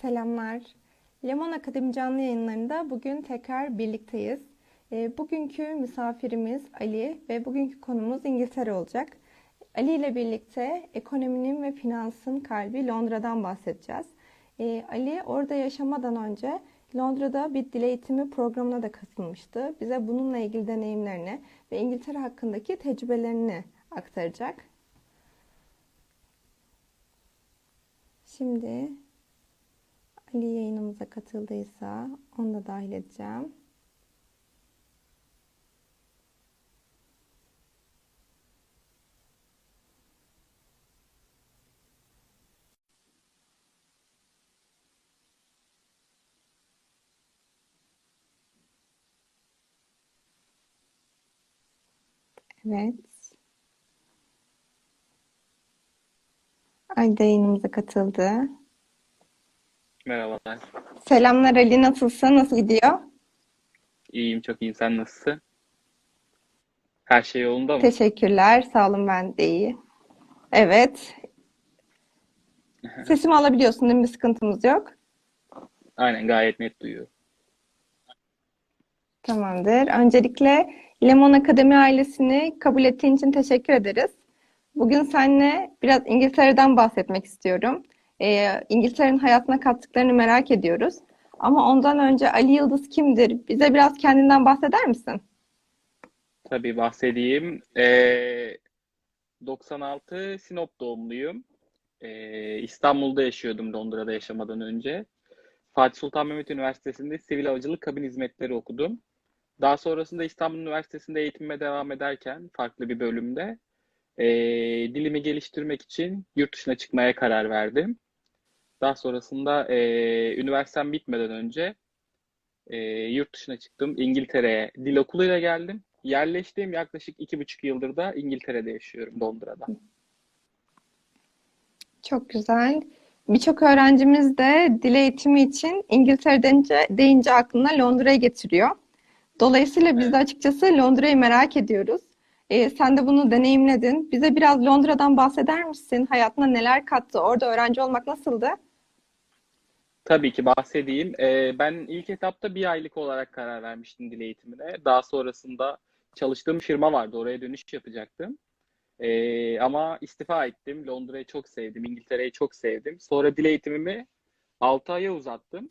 Selamlar. Lemon Akademi canlı yayınlarında bugün tekrar birlikteyiz. E, bugünkü misafirimiz Ali ve bugünkü konumuz İngiltere olacak. Ali ile birlikte ekonominin ve finansın kalbi Londra'dan bahsedeceğiz. E, Ali orada yaşamadan önce Londra'da bir dil eğitimi programına da katılmıştı. Bize bununla ilgili deneyimlerini ve İngiltere hakkındaki tecrübelerini aktaracak. Şimdi Ali yayınımıza katıldıysa onu da dahil edeceğim. Evet. De yayınımıza katıldı. Merhabalar. Selamlar Ali, nasılsın? Nasıl gidiyor? İyiyim, çok iyiyim. Sen nasılsın? Her şey yolunda mı? Teşekkürler. Sağ olun ben de iyi. Evet. Sesimi alabiliyorsun değil mi? Bir sıkıntımız yok. Aynen, gayet net duyuyorum. Tamamdır. Öncelikle Lemon Akademi ailesini kabul ettiğin için teşekkür ederiz. Bugün seninle biraz İngiltere'den bahsetmek istiyorum. Ee, İngiltere'nin hayatına kattıklarını merak ediyoruz. Ama ondan önce Ali Yıldız kimdir? Bize biraz kendinden bahseder misin? Tabii bahsedeyim. Ee, 96 Sinop doğumluyum. Ee, İstanbul'da yaşıyordum Londra'da yaşamadan önce. Fatih Sultan Mehmet Üniversitesi'nde sivil havacılık kabin hizmetleri okudum. Daha sonrasında İstanbul Üniversitesi'nde eğitimime devam ederken farklı bir bölümde ee, dilimi geliştirmek için yurt dışına çıkmaya karar verdim. Daha sonrasında ee, üniversitem bitmeden önce ee, yurt dışına çıktım. İngiltere'ye dil okuluyla geldim. Yerleştiğim yaklaşık iki buçuk yıldır da İngiltere'de yaşıyorum, Londra'da. Çok güzel. Birçok öğrencimiz de dil eğitimi için İngiltere deyince, deyince aklına Londra'yı getiriyor. Dolayısıyla biz de açıkçası Londra'yı merak ediyoruz. Ee, sen de bunu deneyimledin. Bize biraz Londra'dan bahseder misin? Hayatına neler kattı? Orada öğrenci olmak nasıldı? Tabii ki bahsedeyim. Ee, ben ilk etapta bir aylık olarak karar vermiştim dil eğitimine. Daha sonrasında çalıştığım firma vardı. Oraya dönüş yapacaktım. Ee, ama istifa ettim. Londra'yı çok sevdim. İngiltere'yi çok sevdim. Sonra dil eğitimimi 6 aya uzattım.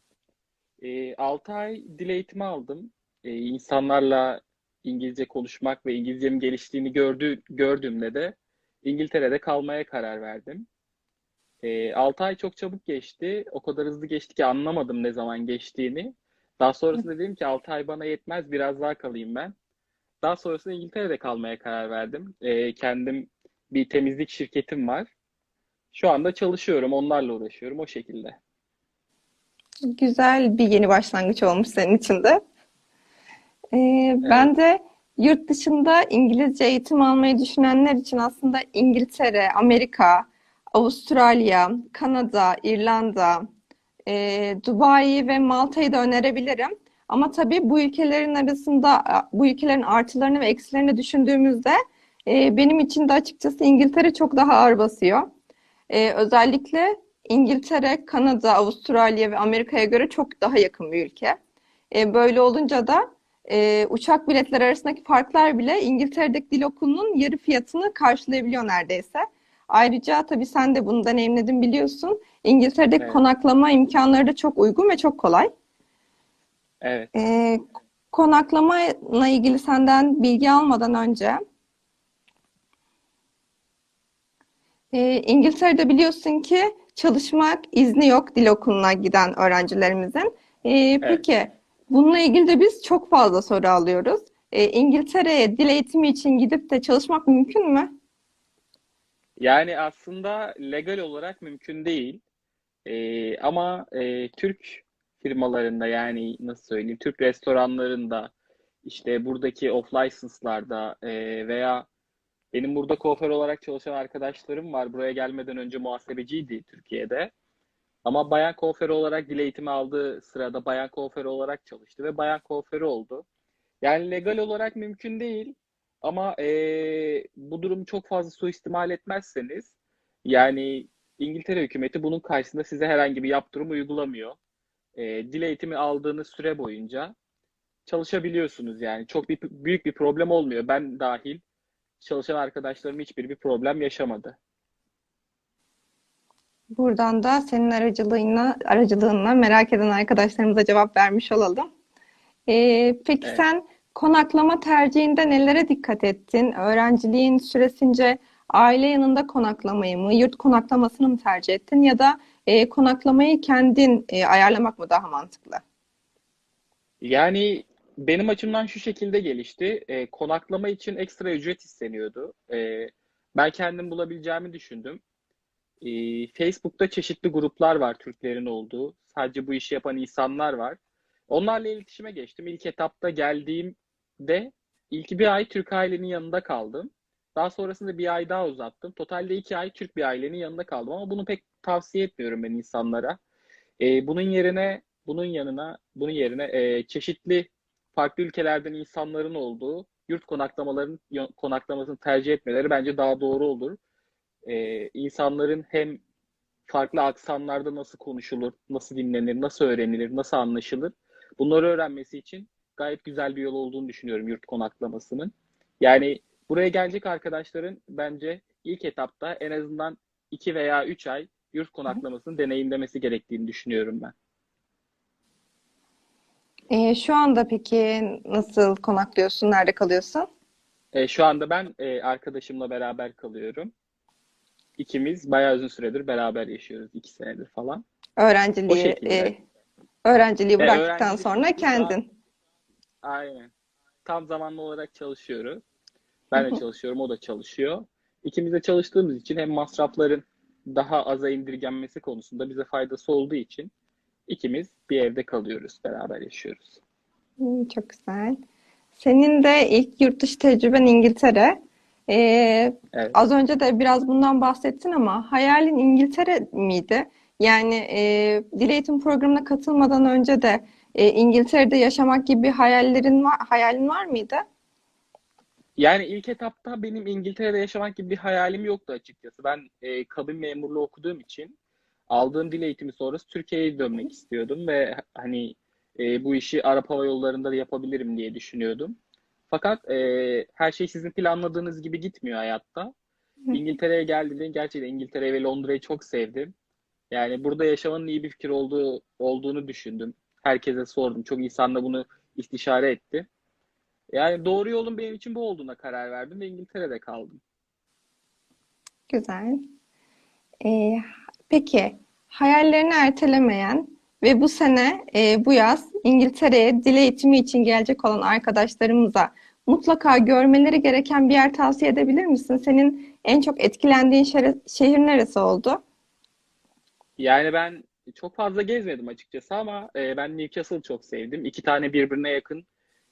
Ee, 6 ay dil eğitimi aldım. Ee, insanlarla İngilizce konuşmak ve İngilizcemin geliştiğini gördü, gördüğümde de İngiltere'de kalmaya karar verdim. E, 6 ay çok çabuk geçti. O kadar hızlı geçti ki anlamadım ne zaman geçtiğini. Daha sonrasında dedim ki 6 ay bana yetmez biraz daha kalayım ben. Daha sonrasında İngiltere'de kalmaya karar verdim. E, kendim bir temizlik şirketim var. Şu anda çalışıyorum, onlarla uğraşıyorum o şekilde. Güzel bir yeni başlangıç olmuş senin için de. Ee, ben de yurt dışında İngilizce eğitim almayı düşünenler için aslında İngiltere, Amerika, Avustralya, Kanada, İrlanda, e, Dubai ve Malta'yı da önerebilirim. Ama tabii bu ülkelerin arasında bu ülkelerin artılarını ve eksilerini düşündüğümüzde e, benim için de açıkçası İngiltere çok daha ağır basıyor. E, özellikle İngiltere, Kanada, Avustralya ve Amerika'ya göre çok daha yakın bir ülke. E, böyle olunca da e, uçak biletleri arasındaki farklar bile İngiltere'deki dil okulunun yarı fiyatını karşılayabiliyor neredeyse. Ayrıca tabii sen de bunu deneyimledin biliyorsun. İngiltere'deki Evet. konaklama imkanları da çok uygun ve çok kolay. Evet. E, konaklamayla ilgili senden bilgi almadan önce e, İngiltere'de biliyorsun ki çalışmak izni yok dil okuluna giden öğrencilerimizin. E, peki bununla ilgili de biz çok fazla soru alıyoruz. E, İngiltere'ye dil eğitimi için gidip de çalışmak mümkün mü? Yani aslında legal olarak mümkün değil. Ee, ama e, Türk firmalarında yani nasıl söyleyeyim Türk restoranlarında işte buradaki off license'larda e, veya benim burada kuaför olarak çalışan arkadaşlarım var. Buraya gelmeden önce muhasebeciydi Türkiye'de. Ama bayan kuaförü olarak dil eğitimi aldığı sırada bayan kuaförü olarak çalıştı ve bayan kuaförü oldu. Yani legal olarak mümkün değil. Ama e, bu durumu çok fazla suistimal etmezseniz yani İngiltere hükümeti bunun karşısında size herhangi bir yaptırım uygulamıyor. E, dil eğitimi aldığınız süre boyunca çalışabiliyorsunuz yani. Çok bir, büyük bir problem olmuyor. Ben dahil çalışan arkadaşlarım hiçbir bir problem yaşamadı. Buradan da senin aracılığına, aracılığınla merak eden arkadaşlarımıza cevap vermiş olalım. Ee, peki Evet. sen konaklama tercihinde nelere dikkat ettin? Öğrenciliğin süresince aile yanında konaklamayı mı, yurt konaklamasını mı tercih ettin ya da e, konaklamayı kendin e, ayarlamak mı daha mantıklı? Yani benim açımdan şu şekilde gelişti. E, konaklama için ekstra ücret isteniyordu. E, ben kendim bulabileceğimi düşündüm. E, Facebook'ta çeşitli gruplar var Türklerin olduğu. Sadece bu işi yapan insanlar var. Onlarla iletişime geçtim. İlk etapta geldiğimde ilk bir ay Türk ailenin yanında kaldım. Daha sonrasında bir ay daha uzattım. Totalde iki ay Türk bir ailenin yanında kaldım ama bunu pek tavsiye etmiyorum ben insanlara. E, bunun yerine bunun yanına bunun yerine e, çeşitli farklı ülkelerden insanların olduğu yurt konaklamaların konaklamasını tercih etmeleri bence daha doğru olur. E, insanların hem farklı aksanlarda nasıl konuşulur, nasıl dinlenir, nasıl öğrenilir, nasıl anlaşılır bunları öğrenmesi için gayet güzel bir yol olduğunu düşünüyorum yurt konaklamasının. Yani buraya gelecek arkadaşların bence ilk etapta en azından 2 veya 3 ay yurt konaklamasını deneyimlemesi gerektiğini düşünüyorum ben. E, şu anda peki nasıl konaklıyorsun? Nerede kalıyorsun? E, şu anda ben e, arkadaşımla beraber kalıyorum. İkimiz bayağı uzun süredir beraber yaşıyoruz. iki senedir falan. Öğrenciliği şekilde. e, öğrenciliği E, bıraktıktan öğrencilik sonra kendin. Aynen. Tam zamanlı olarak çalışıyoruz. Ben de çalışıyorum, o da çalışıyor. İkimiz de çalıştığımız için hem masrafların daha aza indirgenmesi konusunda bize faydası olduğu için ikimiz bir evde kalıyoruz, beraber yaşıyoruz. Çok güzel. Senin de ilk yurt dışı tecrüben İngiltere. Ee, Evet. az önce de biraz bundan bahsettin ama hayalin İngiltere miydi? Yani e, dil eğitim programına katılmadan önce de e, İngiltere'de yaşamak gibi hayallerin var, hayalin var mıydı? Yani ilk etapta benim İngiltere'de yaşamak gibi bir hayalim yoktu açıkçası. Ben e, kabin memurluğu okuduğum için aldığım dil eğitimi sonrası Türkiye'ye dönmek istiyordum ve hani e, bu işi Arap Hava Yolları'nda da yapabilirim diye düşünüyordum. Fakat e, her şey sizin planladığınız gibi gitmiyor hayatta. İngiltere'ye geldiğimde gerçekten İngiltere ve Londra'yı çok sevdim. Yani burada yaşamanın iyi bir fikir olduğu olduğunu düşündüm. Herkese sordum. Çok insan da bunu istişare etti. Yani doğru yolun benim için bu olduğuna karar verdim ve İngiltere'de kaldım. Güzel. Ee, peki hayallerini ertelemeyen ve bu sene e, bu yaz İngiltere'ye dil eğitimi için gelecek olan arkadaşlarımıza mutlaka görmeleri gereken bir yer tavsiye edebilir misin? Senin en çok etkilendiğin şehir, şehir neresi oldu? Yani ben çok fazla gezmedim açıkçası ama e, ben Newcastle'ı çok sevdim. İki tane birbirine yakın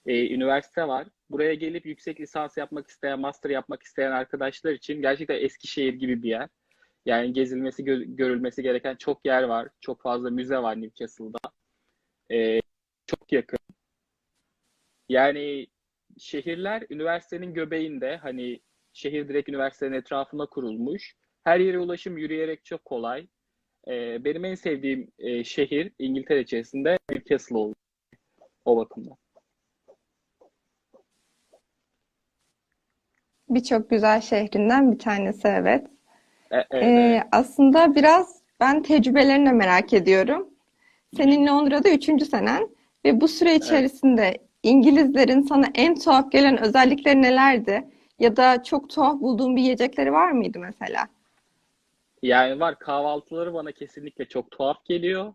e, üniversite var. Buraya gelip yüksek lisans yapmak isteyen, master yapmak isteyen arkadaşlar için gerçekten Eskişehir gibi bir yer. Yani gezilmesi, gö- görülmesi gereken çok yer var. Çok fazla müze var Newcastle'da. E, çok yakın. Yani şehirler üniversitenin göbeğinde. Hani şehir direkt üniversitenin etrafında kurulmuş. Her yere ulaşım yürüyerek çok kolay. Ee, benim en sevdiğim e, şehir İngiltere içerisinde Newcastle oldu o bakımdan. Birçok güzel şehrinden bir tanesi evet. E, evet, Ee, evet. aslında biraz ben tecrübelerini merak ediyorum. Senin Londra'da üçüncü senen ve bu süre içerisinde İngilizlerin sana en tuhaf gelen özellikleri nelerdi? Ya da çok tuhaf bulduğun bir yiyecekleri var mıydı mesela? Yani var kahvaltıları bana kesinlikle çok tuhaf geliyor.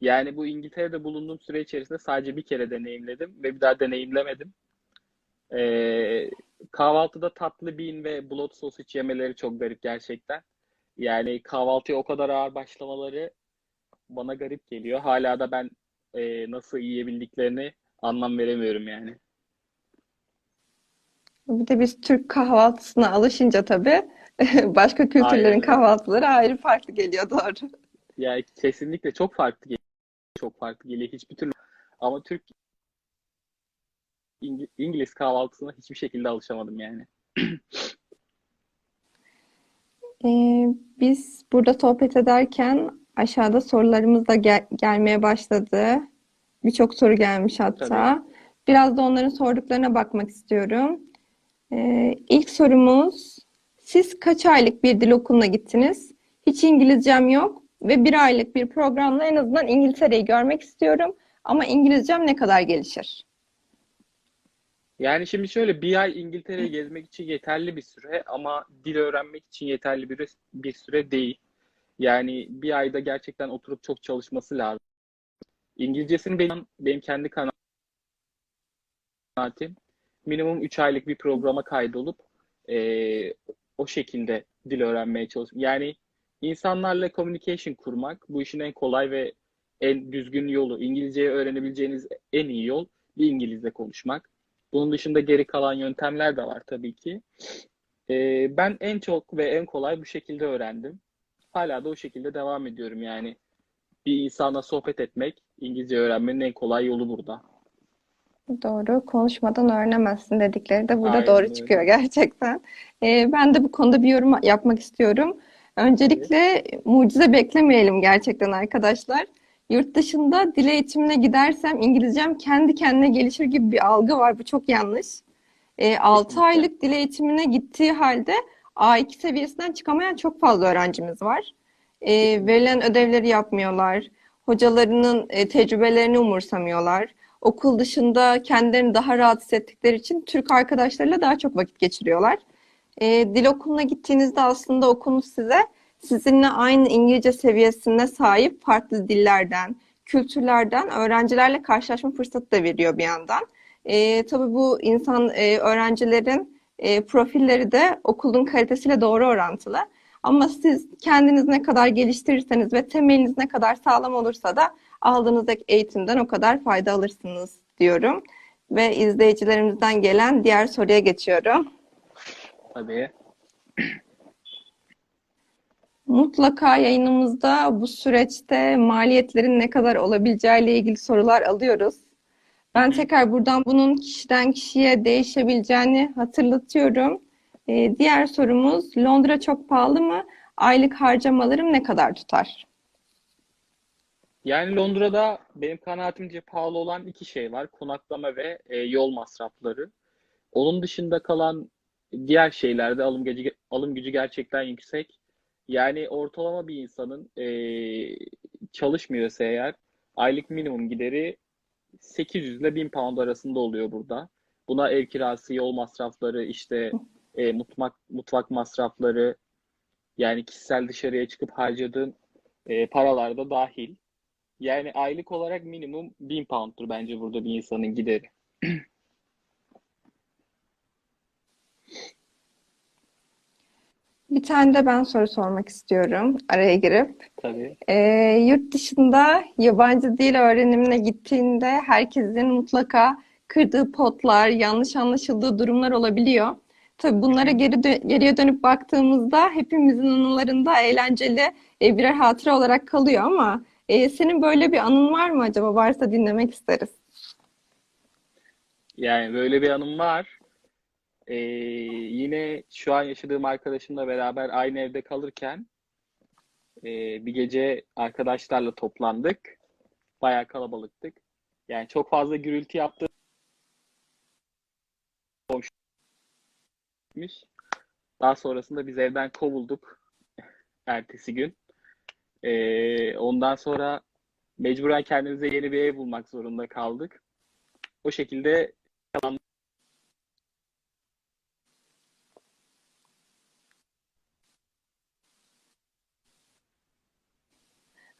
Yani bu İngiltere'de bulunduğum süre içerisinde sadece bir kere deneyimledim ve bir daha deneyimlemedim. Ee, kahvaltıda tatlı bean ve blood sausage yemeleri çok garip gerçekten. Yani kahvaltıya o kadar ağır başlamaları bana garip geliyor. Hala da ben e, nasıl yiyebildiklerini anlam veremiyorum yani. Bir de biz Türk kahvaltısına alışınca tabii başka kültürlerin Aynen kahvaltıları ayrı farklı geliyor doğru. Yani kesinlikle çok farklı geliyor. Çok farklı geliyor hiçbir türlü. Ama Türk İngi- İngiliz kahvaltısına hiçbir şekilde alışamadım yani. Ee, biz burada sohbet ederken aşağıda sorularımız da gel- gelmeye başladı. Birçok soru gelmiş hatta. Tabii. Biraz da onların sorduklarına bakmak istiyorum. Ee, ilk sorumuz, siz kaç aylık bir dil okuluna gittiniz? Hiç İngilizcem yok ve bir aylık bir programla en azından İngiltere'yi görmek istiyorum. Ama İngilizcem ne kadar gelişir? Yani şimdi şöyle bir ay İngiltere'yi gezmek için yeterli bir süre ama dil öğrenmek için yeterli bir, bir süre değil. Yani bir ayda gerçekten oturup çok çalışması lazım. İngilizcesini benim, benim kendi kanaatim minimum 3 aylık bir programa kaydolup eee, o şekilde dil öğrenmeye çalışmak. Yani insanlarla communication kurmak bu işin en kolay ve en düzgün yolu. İngilizceyi öğrenebileceğiniz en iyi yol bir İngilizce konuşmak. Bunun dışında geri kalan yöntemler de var tabii ki. Ee, ben en çok ve en kolay bu şekilde öğrendim. Hala da o şekilde devam ediyorum yani. Bir insana sohbet etmek, İngilizce öğrenmenin en kolay yolu burada. Doğru, konuşmadan öğrenemezsin dedikleri de burada Aynen doğru öyle. çıkıyor gerçekten. Ee, ben de bu konuda bir yorum yapmak istiyorum. Öncelikle mucize beklemeyelim gerçekten arkadaşlar. Yurt dışında dil eğitimine gidersem İngilizcem kendi kendine gelişir gibi bir algı var. Bu çok yanlış. E, 6 Kesinlikle. aylık dil eğitimine gittiği halde A2 seviyesinden çıkamayan çok fazla öğrencimiz var. E, verilen ödevleri yapmıyorlar. Hocalarının e, tecrübelerini umursamıyorlar. Okul dışında kendilerini daha rahat hissettikleri için Türk arkadaşlarıyla daha çok vakit geçiriyorlar. E, dil okuluna gittiğinizde aslında okulunuz size sizinle aynı İngilizce seviyesine sahip farklı dillerden, kültürlerden öğrencilerle karşılaşma fırsatı da veriyor bir yandan. E, tabii bu insan e, öğrencilerin e, profilleri de okulun kalitesiyle doğru orantılı. Ama siz kendiniz ne kadar geliştirirseniz ve temeliniz ne kadar sağlam olursa da aldığınız eğitimden o kadar fayda alırsınız diyorum. Ve izleyicilerimizden gelen diğer soruya geçiyorum. Tabii. Mutlaka yayınımızda bu süreçte maliyetlerin ne kadar olabileceğiyle ilgili sorular alıyoruz. Ben tekrar buradan bunun kişiden kişiye değişebileceğini hatırlatıyorum. Ee, diğer sorumuz Londra çok pahalı mı? Aylık harcamalarım ne kadar tutar? Yani Londra'da benim kanaatimce pahalı olan iki şey var. Konaklama ve e, yol masrafları. Onun dışında kalan diğer şeylerde alım gücü, alım gücü gerçekten yüksek. Yani ortalama bir insanın e, çalışmıyorsa eğer aylık minimum gideri 800 ile 1000 pound arasında oluyor burada. Buna ev kirası, yol masrafları, işte e, mutfak mutfak masrafları, yani kişisel dışarıya çıkıp harcadığın e, paralar da dahil. Yani aylık olarak minimum 1000 pound'tur bence burada bir insanın gideri. Bir tane de ben soru sormak istiyorum araya girip. Tabii. Ee, yurt dışında yabancı dil öğrenimine gittiğinde herkesin mutlaka kırdığı potlar, yanlış anlaşıldığı durumlar olabiliyor. Tabii bunlara geri dö- geriye dönüp baktığımızda hepimizin anılarında eğlenceli e, birer hatıra olarak kalıyor ama e, senin böyle bir anın var mı acaba? Varsa dinlemek isteriz. Yani böyle bir anım var. Ee, yine şu an yaşadığım arkadaşımla beraber aynı evde kalırken e, bir gece arkadaşlarla toplandık. Bayağı kalabalıktık. Yani çok fazla gürültü yaptı. Daha sonrasında biz evden kovulduk ertesi gün. Ee, ondan sonra mecburen kendimize yeni bir ev bulmak zorunda kaldık. O şekilde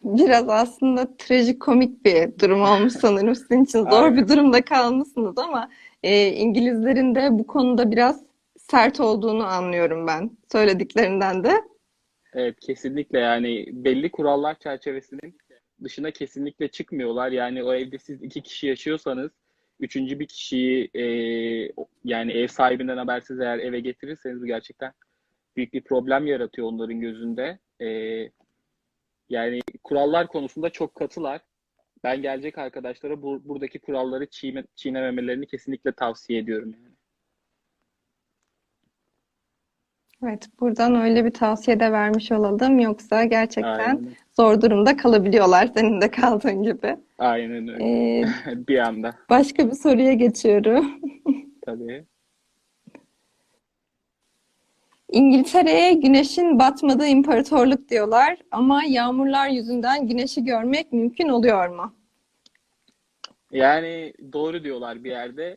Biraz aslında trajikomik bir durum olmuş sanırım. Sizin için zor Aynen. bir durumda kalmışsınız ama e, İngilizlerin de bu konuda biraz sert olduğunu anlıyorum ben söylediklerinden de. Evet kesinlikle yani belli kurallar çerçevesinin dışına kesinlikle çıkmıyorlar. Yani o evde siz iki kişi yaşıyorsanız üçüncü bir kişiyi e, yani ev sahibinden habersiz eğer eve getirirseniz bu gerçekten büyük bir problem yaratıyor onların gözünde. E, yani kurallar konusunda çok katılar. Ben gelecek arkadaşlara bu, buradaki kuralları çiğne, çiğnememelerini kesinlikle tavsiye ediyorum yani. Evet, buradan öyle bir tavsiye de vermiş olalım. Yoksa gerçekten Aynen, zor durumda kalabiliyorlar senin de kaldığın gibi. aynen öyle. Ee, Bir anda başka bir soruya geçiyorum. tabii. İngiltere'ye güneşin batmadığı imparatorluk diyorlar ama yağmurlar yüzünden güneşi görmek mümkün oluyor mu? Yani doğru diyorlar bir yerde.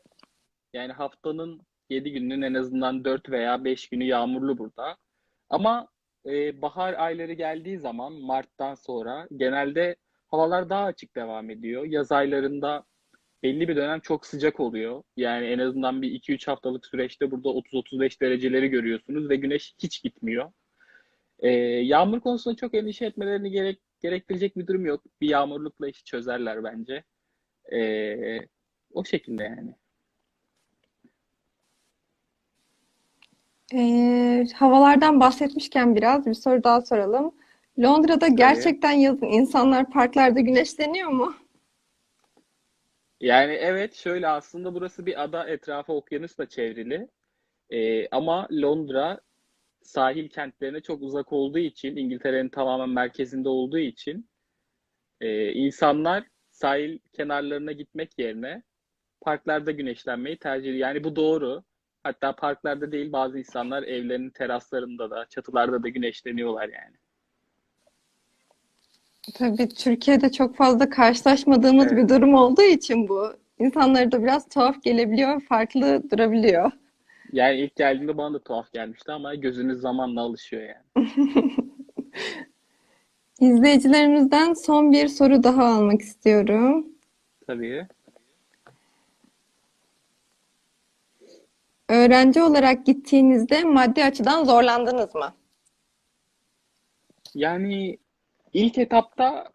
Yani haftanın 7 gününün en azından 4 veya 5 günü yağmurlu burada. Ama e, bahar ayları geldiği zaman Mart'tan sonra genelde havalar daha açık devam ediyor. Yaz aylarında belli bir dönem çok sıcak oluyor. Yani en azından bir 2-3 haftalık süreçte burada 30-35 dereceleri görüyorsunuz ve güneş hiç gitmiyor. E, yağmur konusunda çok endişe etmelerini gerek, gerektirecek bir durum yok. Bir yağmurlukla işi çözerler bence. E, o şekilde yani. Ee, havalardan bahsetmişken biraz bir soru daha soralım. Londra'da gerçekten yazın insanlar parklarda güneşleniyor mu? Yani evet şöyle aslında burası bir ada etrafı okyanusla çevrili. Ee, ama Londra sahil kentlerine çok uzak olduğu için İngiltere'nin tamamen merkezinde olduğu için e, insanlar sahil kenarlarına gitmek yerine parklarda güneşlenmeyi tercih ediyor. Yani bu doğru. Hatta parklarda değil bazı insanlar evlerinin teraslarında da çatılarda da güneşleniyorlar yani. Tabii Türkiye'de çok fazla karşılaşmadığımız Evet. bir durum olduğu için bu insanlara da biraz tuhaf gelebiliyor, farklı durabiliyor. Yani ilk geldiğimde bana da tuhaf gelmişti ama gözünüz zamanla alışıyor yani. İzleyicilerimizden son bir soru daha almak istiyorum. Tabii. Öğrenci olarak gittiğinizde maddi açıdan zorlandınız mı? Yani ilk etapta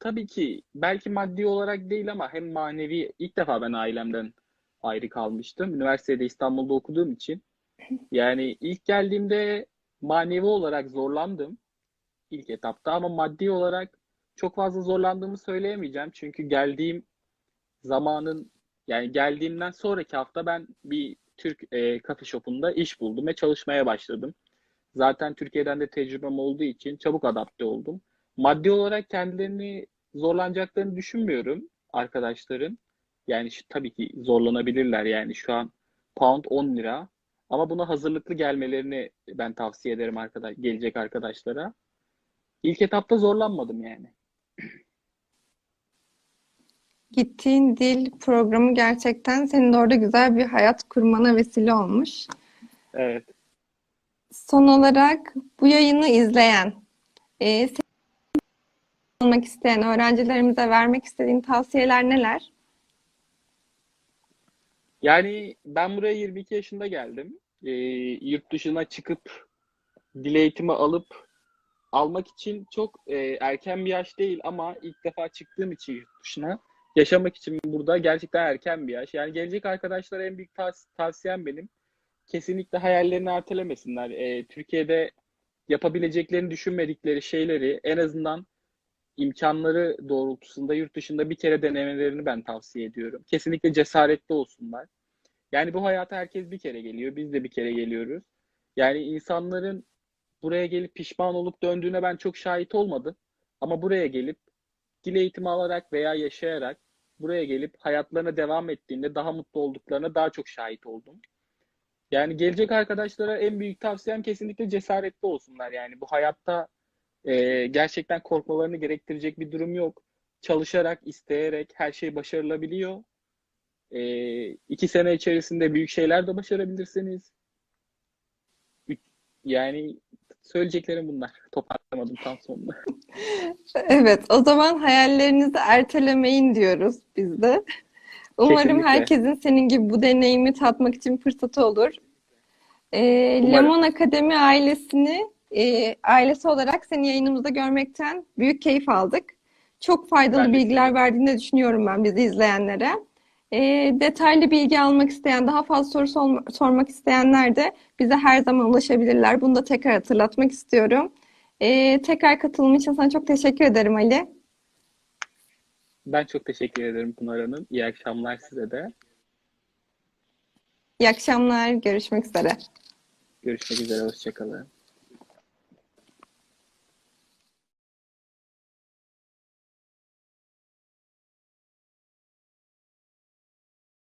tabii ki belki maddi olarak değil ama hem manevi ilk defa ben ailemden ayrı kalmıştım. Üniversitede İstanbul'da okuduğum için. Yani ilk geldiğimde manevi olarak zorlandım ilk etapta ama maddi olarak çok fazla zorlandığımı söyleyemeyeceğim. Çünkü geldiğim zamanın yani geldiğimden sonraki hafta ben bir Türk e, kafe shop'unda iş buldum ve çalışmaya başladım. Zaten Türkiye'den de tecrübem olduğu için çabuk adapte oldum. Maddi olarak kendilerini zorlanacaklarını düşünmüyorum arkadaşların. Yani şu, tabii ki zorlanabilirler yani şu an pound 10 lira. Ama buna hazırlıklı gelmelerini ben tavsiye ederim arkadaş, gelecek arkadaşlara. İlk etapta zorlanmadım yani. Gittiğin dil programı gerçekten senin de orada güzel bir hayat kurmana vesile olmuş. Evet. Son olarak bu yayını izleyen, e, almak isteyen öğrencilerimize vermek istediğin tavsiyeler neler? Yani ben buraya 22 yaşında geldim. Ee, yurt dışına çıkıp dil eğitimi alıp almak için çok e, erken bir yaş değil ama ilk defa çıktığım için yurt dışına yaşamak için burada gerçekten erken bir yaş. Yani gelecek arkadaşlara en büyük tavs- tavsiyem benim. Kesinlikle hayallerini ertelemesinler. Ee, Türkiye'de yapabileceklerini düşünmedikleri şeyleri en azından imkanları doğrultusunda yurt dışında bir kere denemelerini ben tavsiye ediyorum. Kesinlikle cesaretli olsunlar. Yani bu hayata herkes bir kere geliyor. Biz de bir kere geliyoruz. Yani insanların buraya gelip pişman olup döndüğüne ben çok şahit olmadım. Ama buraya gelip dil eğitimi alarak veya yaşayarak buraya gelip hayatlarına devam ettiğinde daha mutlu olduklarına daha çok şahit oldum. Yani gelecek arkadaşlara en büyük tavsiyem kesinlikle cesaretli olsunlar. Yani bu hayatta e, gerçekten korkmalarını gerektirecek bir durum yok. Çalışarak, isteyerek her şey başarılabiliyor. E, iki sene içerisinde büyük şeyler de başarabilirsiniz. Yani söyleyeceklerim bunlar. Toparlamadım tam sonunda. Evet, o zaman hayallerinizi ertelemeyin diyoruz biz de. Umarım Kesinlikle. herkesin senin gibi bu deneyimi tatmak için fırsatı olur. Ee, Umarım. Lemon Akademi ailesini e, ailesi olarak seni yayınımızda görmekten büyük keyif aldık. Çok faydalı Ben de bilgiler seni. verdiğini düşünüyorum ben bizi izleyenlere. Ee, detaylı bilgi almak isteyen, daha fazla soru sor- sormak isteyenler de bize her zaman ulaşabilirler. Bunu da tekrar hatırlatmak istiyorum. Ee, tekrar katılım için sana çok teşekkür ederim Ali. Ben çok teşekkür ederim Pınar Hanım. İyi akşamlar size de. İyi akşamlar, görüşmek üzere. Görüşmek üzere. Hoşçakalın.